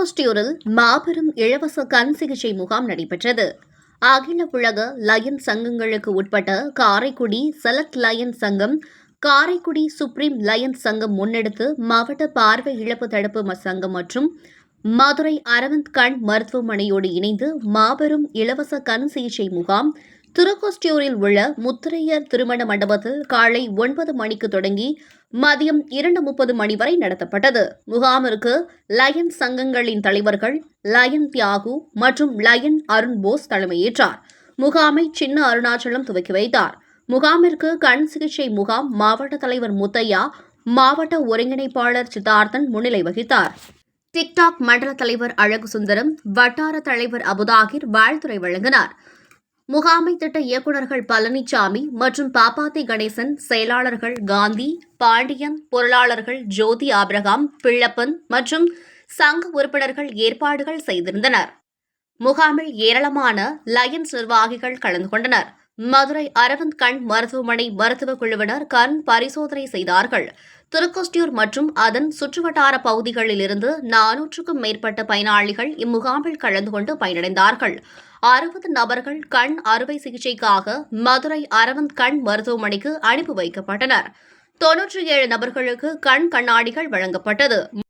திருக்கோஷ்டியூரில் மாபெரும் இலவச கண் சிகிச்சை முகாம் நடைபெற்றது. அகில உலக லயன் சங்கங்களுக்கு உட்பட்ட காரைக்குடி செலக்ட் லயன் சங்கம் காரைக்குடி சுப்ரீம் லயன் சங்கம் முன்னெடுத்து மாவட்ட பார்வை இழப்பு தடுப்பு சங்கம் மற்றும் மதுரை அரவிந்த் கண் மருத்துவமனையோடு இணைந்து மாபெரும் இலவச கண் சிகிச்சை முகாம் திருக்கோஸ்டியூரில் உள்ள முத்திரையர் திருமண மண்டபத்தில் காலை ஒன்பது மணிக்கு தொடங்கி மதியம் இரண்டு முப்பது மணி வரை நடத்தப்பட்டது. முகாமிற்கு லயன் சங்கங்களின் தலைவர்கள் லயன் தியாகு மற்றும் லயன் அருண் போஸ் தலைமையேற்றார். முகாமை சின்ன அருணாச்சலம் துவக்கி வைத்தார். முகாமிற்கு கண் சிகிச்சை முகாம் மாவட்ட தலைவர் முத்தையா மாவட்ட ஒருங்கிணைப்பாளர் சித்தார்த்தன் முன்னிலை வகித்தார். டிக்டாக் மண்டல தலைவர் அழகு சுந்தரம் வட்டார தலைவர் அபுதாகிர் வாழ்த்துறை வழங்கினார். முகாமை திட்ட இயக்குநர்கள் பழனிசாமி மற்றும் பாப்பாத்தி கணேசன் செயலாளர்கள் காந்தி பாண்டியன் பொருளாளர்கள் ஜோதி ஆபிரகாம் பிள்ளப்பன் மற்றும் சங்க உறுப்பினர்கள் ஏற்பாடுகள் செய்திருந்தனர். முகாமில் ஏராளமான லயன்ஸ் நிர்வாகிகள் கலந்து கொண்டனர். மதுரை அரவிந்த் கண் மருத்துவமனை மருத்துவக் குழுவினர் கண் பரிசோதனை செய்தார்கள். திருக்கொஸ்டியூர் மற்றும் அதன் சுற்றுவட்டார பகுதிகளிலிருந்து நானூற்றுக்கும் மேற்பட்ட பயனாளிகள் இம்முகாமில் கலந்து கொண்டு பயனடைந்தார்கள். அறுபது நபர்கள் கண் அறுவை சிகிச்சைக்காக மதுரை அரவிந்த் கண் மருத்துவமனைக்கு அனுப்பி வைக்கப்பட்டனர். தொன்னூற்றி ஏழு நபர்களுக்கு கண் கண்ணாடிகள் வழங்கப்பட்டது.